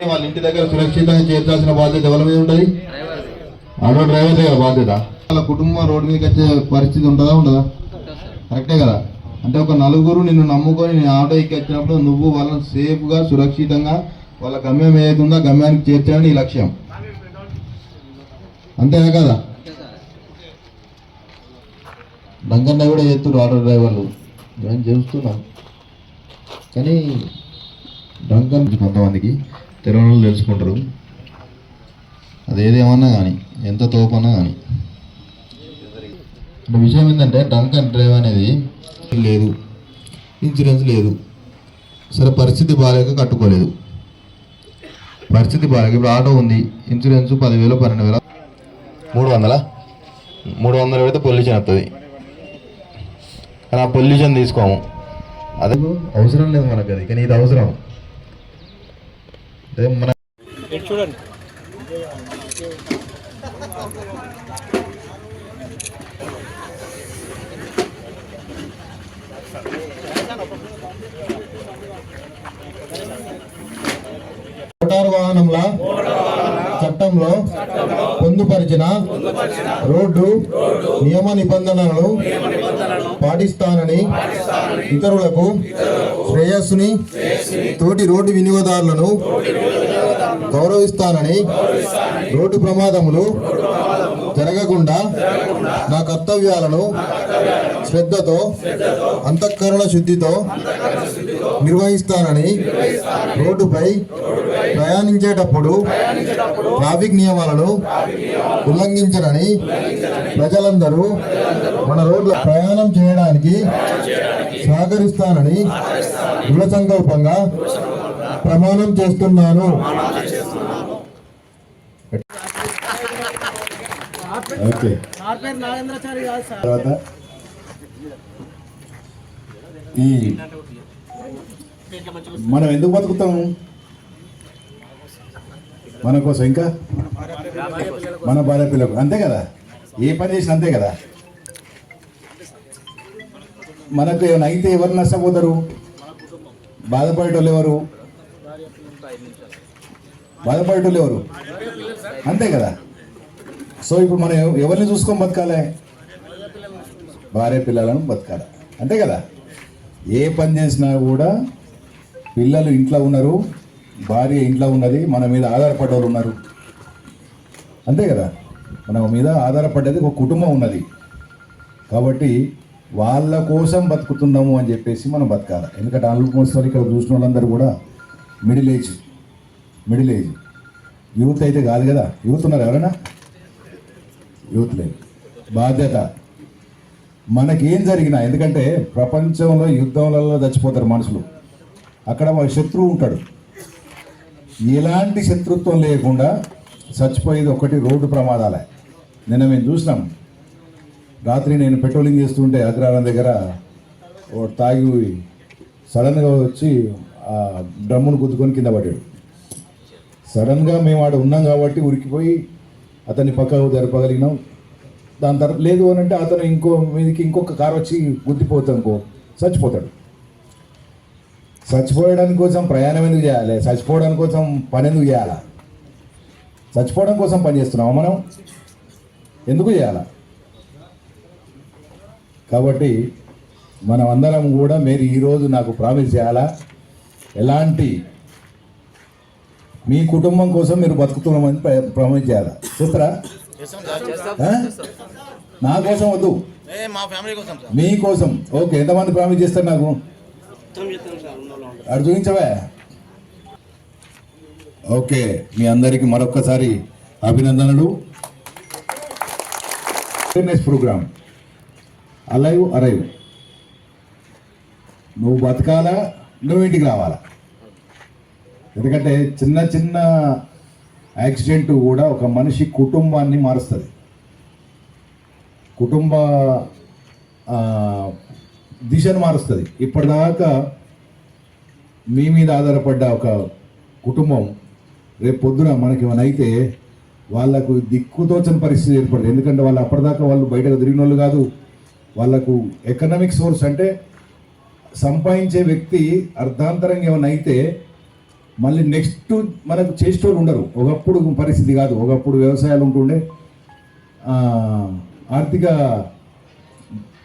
వాళ్ళ ఇంటి దగ్గర సురక్షితంగా చేర్చాల్సిన బాధ్యత ఎవరి మీద ఉంటుంది? ఆటో డ్రైవర్ దగ్గర బాధ్యత. వాళ్ళ కుటుంబం రోడ్డు మీదకి వచ్చే పరిస్థితి ఉంటుందా ఉండదా? కరెక్టే కదా. అంటే ఒక నలుగురు నిన్ను నమ్ముకొని నేను ఆటో ఎక్కి వచ్చినప్పుడు నువ్వు వాళ్ళని సేఫ్గా సురక్షితంగా వాళ్ళ గమ్యం ఏదైతే ఉందో గమ్యానికి చేర్చాలని నీ లక్ష్యం. అంతేనా కదా? లంకన్న కూడా చేస్తున్నారు ఆటో డ్రైవర్లు. నేను చేస్తున్నాం. కానీ డంకన్ కొంతమందికి తెలంగాణలో తెలుసుకుంటారు. అదేదేమన్నా కానీ ఎంత తోపన్నా కానీ అంటే విషయం ఏంటంటే డంకన్ డ్రైవ్ అనేది లేదు ఇన్సూరెన్స్ లేదు. సరే పరిస్థితి బాగాలేక కట్టుకోలేదు. పరిస్థితి బాగాలేక ఇప్పుడు ఆటో ఉంది ఇన్సూరెన్స్ పదివేలు పన్నెండు వేల మూడు వందల మూడు వందలు పెడితే పొల్యూషన్ వస్తుంది కానీ ఆ పొల్యూషన్ తీసుకోము. అదే అవసరం లేదు మనకు అది కానీ ఇది అవసరం. మన మోటారు వాహనముల చట్టంలో పొందుపరిచిన రోడ్డు నియమ నిబంధనలను పాటిస్తానని ఇతరులకు శ్రేయస్సుని తోటి రోడ్డు వినియోగదారులను గౌరవిస్తానని రోడ్డు ప్రమాదములు జరగకుండా నా కర్తవ్యాలను శ్రద్ధతో అంతఃకరణ శుద్ధితో నిర్వహిస్తానని రోడ్డుపై ప్రయాణించేటప్పుడు ట్రాఫిక్ నియమాలను ఉల్లంఘించనని ప్రజలందరూ మన రోడ్ల ప్రయాణం చేయడానికి సహకరిస్తానని దృఢ సంకల్పంగా ప్రమాణం చేస్తున్నాను. ఓకే. తర్వాత ఈ మనం ఎందుకు బతుకుతాము మన కోసం ఇంకా? మన భార్య పిల్లకు అంతే కదా? ఏ పని చేసినా అంతే కదా? మనకు ఏమైనా అయితే ఎవరు నష్టపోతారు? బాధపడేటోళ్ళు ఎవరు? బాధపడేటోళ్ళు ఎవరు? అంతే కదా? సో ఇప్పుడు మనం ఎవరిని చూసుకొని బతకాలి? భార్య పిల్లలను బతకాలి. అంతే కదా? ఏ పని చేసినా కూడా పిల్లలు ఇంట్లో ఉన్నారు భార్య ఇంట్లో ఉన్నది మన మీద ఆధారపడేవారు ఉన్నారు. అంతే కదా? మన మీద ఆధారపడ్డది ఒక కుటుంబం ఉన్నది. కాబట్టి వాళ్ళ కోసం బతుకుతున్నాము అని చెప్పేసి మనం బతకాలి. ఎందుకంటే ఆల్మోస్ట్ వరకు ఇక్కడ చూసిన వాళ్ళందరూ కూడా middle age middle age. Youth అయితే కాదు కదా? యూత్ ఉన్నారు ఎవరైనా? యూత్ లేదు బాధ్యత. మనకేం జరిగినా ఎందుకంటే ప్రపంచంలో యుద్ధంలలో చచ్చిపోతారు మనుషులు. అక్కడ ఒక శత్రువు ఉంటాడు. ఎలాంటి శత్రుత్వం లేకుండా చచ్చిపోయేది ఒకటి రోడ్డు ప్రమాదాలే. నిన్న మేము చూసినాం. రాత్రి నేను పెట్రోలింగ్ చేస్తుంటే అగ్రహారం దగ్గర తాగి సడన్గా వచ్చి ఆ డ్రమ్మును గుద్దుకొని కింద పడ్డాడు. సడన్గా మేము ఆడ ఉన్నాం కాబట్టి ఉరికిపోయి అతన్ని పక్కకు జరపగలిగినాం. దాని తర్వాత లేదు అని అంటే అతను ఇంకో మీదకి ఇంకొక కారు వచ్చి గుద్దిపోతాం ఇంకో చచ్చిపోతాడు. చచ్చిపోయడానికి కోసం ప్రయాణం ఎందుకు చేయాలి? చచ్చిపోవడానికి కోసం పని ఎందుకు చేయాలా? చచ్చిపోవడం కోసం పని చేస్తున్నామా మనం? ఎందుకు చేయాలా? కాబట్టి మనం అందరం కూడా మీరు ఈరోజు నాకు ప్రామిస్ చేయాలా? ఎలాంటి మీ కుటుంబం కోసం మీరు బతుకుతున్నామని ప్ర- ప్రామిస్ చేయాలా చూస్తారా? నా కోసం వద్దు. ఏ మా ఫ్యామిలీ కోసం సార్. మీ కోసం. ఓకే ఎంతమంది ప్రామిస్ చేస్తారు నాకు. అటు చూపించవే? ఓకే మీ అందరికి మరొక్కసారి అభినందనలు. Awareness program. Alive arrive. నువ్వు బతకాలా? నువ్వు ఇంటికి రావాలా? ఎందుకంటే చిన్న చిన్న యాక్సిడెంట్ కూడా ఒక మనిషి కుటుంబాన్ని మారుస్తుంది. కుటుంబ దిశను మారుస్తుంది. ఇప్పటిదాకా మీ మీద ఆధారపడ్డ ఒక కుటుంబం రేపు పొద్దున మనకి ఏమైనా అయితే వాళ్ళకు దిక్కుతోచని పరిస్థితి ఏర్పడదు. ఎందుకంటే వాళ్ళు అప్పటిదాకా వాళ్ళు బయటకు తిరిగిన వాళ్ళు కాదు. వాళ్ళకు ఎకనామిక్ సోర్స్ అంటే సంపాదించే వ్యక్తి అర్ధాంతరంగా ఏమైనా అయితే మళ్ళీ నెక్స్ట్ మనకు చేసేటోళ్ళు ఉండరు. ఒకప్పుడు పరిస్థితి కాదు. ఒకప్పుడు వ్యవసాయాలు ఉంటుండే. ఆర్థిక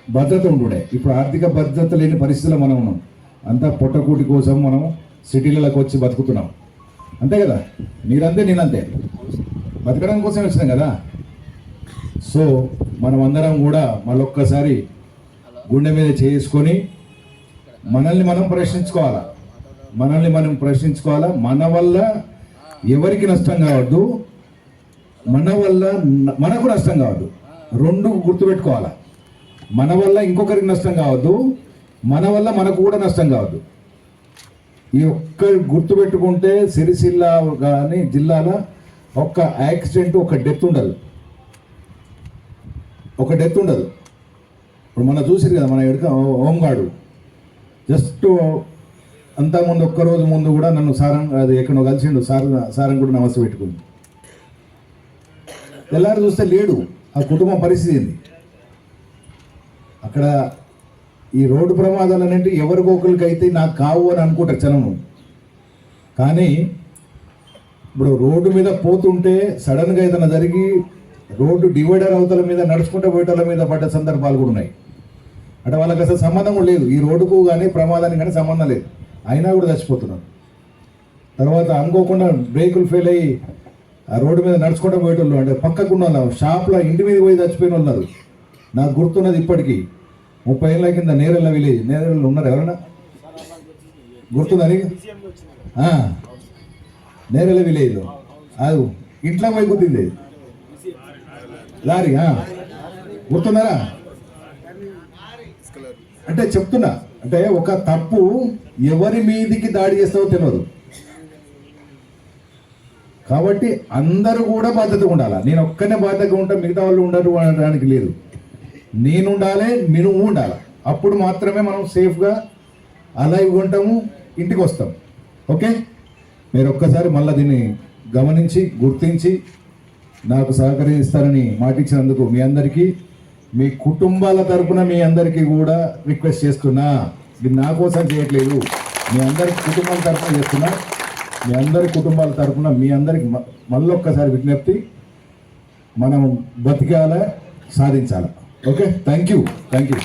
భద్రత ఉంటుండే. ఇప్పుడు ఆర్థిక భద్రత లేని పరిస్థితుల్లో మనం ఉన్నాం. అంతా పొట్టకూటి కోసం మనం సిటీలకు వచ్చి బతుకుతున్నాం. అంతే కదా? మీరంతే నేనంతే. బతకడం కోసం వచ్చినాం కదా? సో మనం అందరం కూడా మళ్ళొక్కసారి గుండె మీద చేసుకొని మనల్ని మనం ప్రశ్నించుకోవాలా? మనల్ని మనం ప్రశ్నించుకోవాలా? మన వల్ల ఎవరికి నష్టం కావద్దు? మన వల్ల మనకు నష్టం కావద్దు. రెండు గుర్తుపెట్టుకోవాలా? మన వల్ల ఇంకొకరికి నష్టం కావద్దు. మన వల్ల మనకు కూడా నష్టం కావద్దు. ఈ ఒక్క గుర్తుపెట్టుకుంటే సిరిసిల్ల కానీ జిల్లాల ఒక్క యాక్సిడెంట్ ఒక డెత్ ఉండదు. ఒక డెత్ ఉండదు. ఇప్పుడు మనం చూసిరు కదా మన ఎడుక హోంగార్డు జస్ట్ అంతకుముందు ఒక్క రోజు ముందు కూడా నన్ను సారం అది ఎక్కడో కలిసిండు సార్ సారం కూడా నమస్తే పెట్టుకుంది. తెల్లారి చూస్తే లేడు ఆ కుటుంబం పరిస్థితి ఏంది? అక్కడ ఈ రోడ్డు ప్రమాదాలు అనేవి ఎవరికి అయితే నాకు కావు అని అనుకుంటారు జనము. కానీ ఇప్పుడు రోడ్డు మీద పోతుంటే సడన్గా ఏదైనా జరిగి రోడ్డు డివైడర్ అవతల మీద నడుచుకుంటూ పోయేటల మీద పడ్డ సందర్భాలు కూడా ఉన్నాయి. అంటే వాళ్ళకి అసలు సంబంధం కూడా లేదు. ఈ రోడ్డుకు కానీ ప్రమాదానికి కానీ సంబంధం లేదు. అయినా కూడా చచ్చిపోతున్నారు తర్వాత అనుకోకుండా బ్రేకులు ఫెయిల్ అయ్యి ఆ రోడ్డు మీద నడుచుకుంటూ పోయేటోళ్ళు అంటే పక్కకున్న వాళ్ళు షాప్లో ఇంటి మీద పోయి చచ్చిపోయిన ఉన్నారు. నాకు గుర్తున్నది ఇప్పటికీ. ముప్పై ఏళ్ళ కింద నేరెళ్ళ విలేజ్ నేరెళ్ళు ఉన్నారు ఎవరైనా గుర్తుందని నేరెళ్ళ విలేజ్ అది ఇంట్లో పోయి గుర్తింది. లారీ గుర్తున్నారా? అంటే చెప్తున్నా. అంటే ఒక తప్పు ఎవరి మీదికి దాడి చేస్తావో తెలియదు కాబట్టి అందరూ కూడా బాధ్యతగా ఉండాలి? నేను ఒక్కనే బాధ్యతగా ఉంటా మిగతా వాళ్ళు ఉండరు అనడానికి లేదు. నేను ఉండాలి మీరు ఉండాలి? అప్పుడు మాత్రమే మనం సేఫ్గా అలైవ్ ఉంటాము ఇంటికి వస్తాం. ఓకే? మీరు ఒక్కసారి మళ్ళీ దీన్ని గమనించి గుర్తించి నాకు సహకరిస్తారని మాటిచ్చినందుకు మీ అందరికీ మీ కుటుంబాల తరపున మీ అందరికీ కూడా రిక్వెస్ట్ చేస్తున్నా. ఇది నా కోసం చేయట్లేదు. మీ అందరి కుటుంబాల తరపున చేస్తున్నా. మీ అందరి కుటుంబాల తరఫున మీ అందరికి మ- మళ్ళొక్కసారి విజ్ఞప్తి. మనం బతికాల సాధించాలి. Okay? Thank you thank you